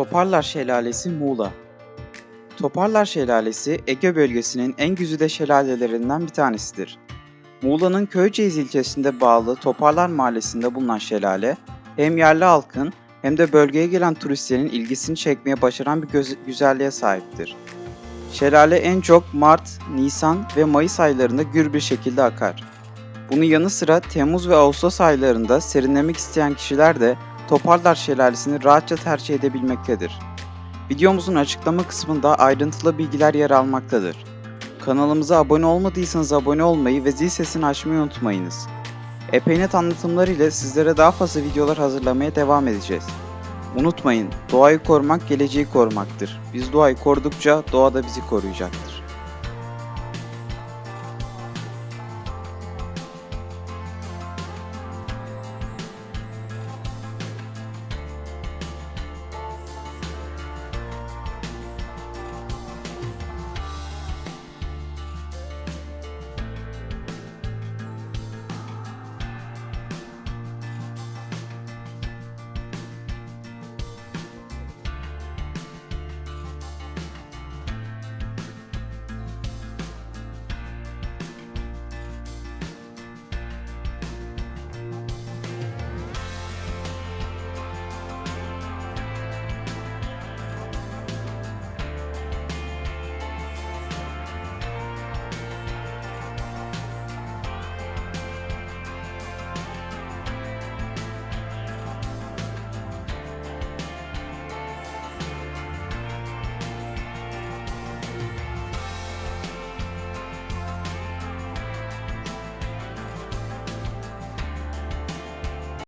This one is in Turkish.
Toparlar Şelalesi Muğla Toparlar Şelalesi Ege bölgesinin en güzide şelalelerinden bir tanesidir. Muğla'nın Köyceğiz ilçesinde bağlı Toparlar Mahallesi'nde bulunan şelale hem yerli halkın hem de bölgeye gelen turistlerin ilgisini çekmeye başaran bir güzelliğe sahiptir. Şelale en çok Mart, Nisan ve Mayıs aylarında gür bir şekilde akar. Bunun yanı sıra Temmuz ve Ağustos aylarında serinlemek isteyen kişiler de Toparlar Şelalesi'ni rahatça tercih edebilmektedir. Videomuzun açıklama kısmında ayrıntılı bilgiler yer almaktadır. Kanalımıza abone olmadıysanız abone olmayı ve zil sesini açmayı unutmayınız. Epeynet anlatımları ile sizlere daha fazla videolar hazırlamaya devam edeceğiz. Unutmayın, doğayı korumak geleceği korumaktır. Biz doğayı korudukça doğa da bizi koruyacaktır.